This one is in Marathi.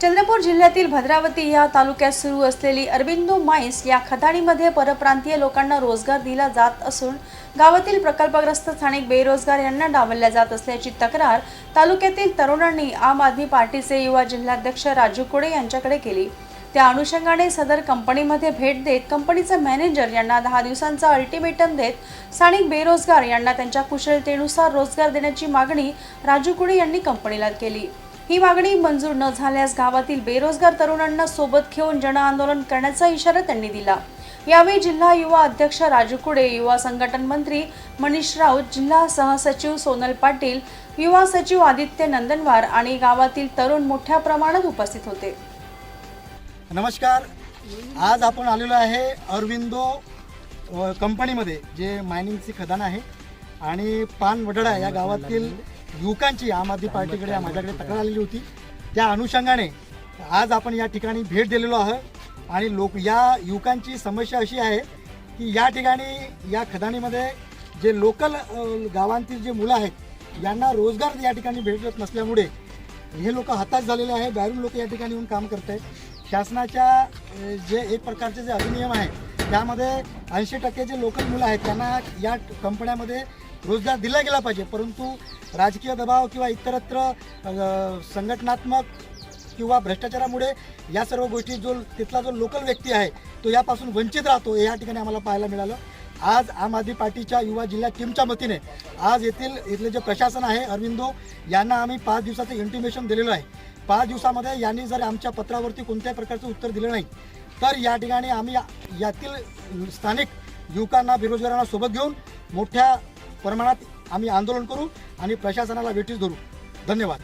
चंद्रपूर जिल्ह्यातील भद्रावती या तालुक्यात सुरू असलेली अरबिंदो माईन्स या खदाणीमध्ये परप्रांतीय लोकांना रोजगार दिला जात असून गावातील प्रकल्पग्रस्त स्थानिक बेरोजगार यांना डावलल्या जात असल्याची तक्रार तालुक्यातील तरुणांनी आम आदमी पार्टीचे युवा जिल्हाध्यक्ष राजू कुडे यांच्याकडे केली. त्या अनुषंगाने सदर कंपनीमध्ये भेट देत कंपनीचा मॅनेजर यांना दहा दिवसांचा अल्टिमेटम देत स्थानिक बेरोजगार यांना त्यांच्या कुशलतेनुसार रोजगार देण्याची मागणी राजू कुडे यांनी कंपनीला केली. ही मागणी मंजूर न झाल्यास गावातील बेरोजगार तरुणांना सोबत घेऊन जनआंदोलन करण्याचा इशारा त्यांनी दिला. यावेळी जिल्हा युवा अध्यक्ष राजू कुडे युवा संघटन मंत्री मनीष राऊत जिल्हा सहसचिव सोनल पाटील युवा सचिव आदित्य नंदनवार आणि गावातील तरुण मोठ्या प्रमाणात उपस्थित होते. नमस्कार. आज आपण आलेलो आहे अरविंदो कंपनीमध्ये जे मायनिंगची खदान आहे. आणि पान वडडा या गावातील युवकांची आम आदमी पार्टीकडे माझ्याकडे तक्रार आलेली होती. त्या अनुषंगाने आज आपण या ठिकाणी भेट दिलेलो आहोत आणि लोक या युवकांची समस्या अशी आहे की या ठिकाणी या खदानीमध्ये जे लोकल गावांतील जे मुलं आहेत यांना रोजगार या ठिकाणी भेटत नसल्यामुळे हे लोक हताश झालेले आहे. बाहेरून लोक या ठिकाणी येऊन काम करत आहेत. शासनाच्या जे एक प्रकारचे जे अधिनियम आहे त्यामध्ये ऐंशी टक्के जे लोकल मुलं आहेत त्यांना या कंपन्यामध्ये रोजगार दिला गेला पाहिजे. परंतु राजकीय दबाव किंवा इतरत्र संघटनात्मक किंवा भ्रष्टाचारामुळे या सर्व गोष्टी जो तिथला जो लोकल व्यक्ती आहे तो यापासून वंचित राहतो हे या ठिकाणी आम्हाला पाहायला मिळालं. आज आम आदमी पार्टीच्या युवा जिल्हा टीमच्या वतीने आज येथील इथले जे प्रशासन आहे अरविंदो यांना आम्ही पाच दिवसाचं इंटिमेशन दिलेलं आहे. पाच दिवसामध्ये यांनी जर आमच्या पत्रावरती कोणत्याही प्रकारचं उत्तर दिलं नाही तर या ठिकाणी आम्ही यातील स्थानिक युवकांना बेरोजगारांना सोबत घेऊन मोठ्या प्रमाणात आम्ही आंदोलन करू आणि प्रशासनाला वेठीस धरू. धन्यवाद.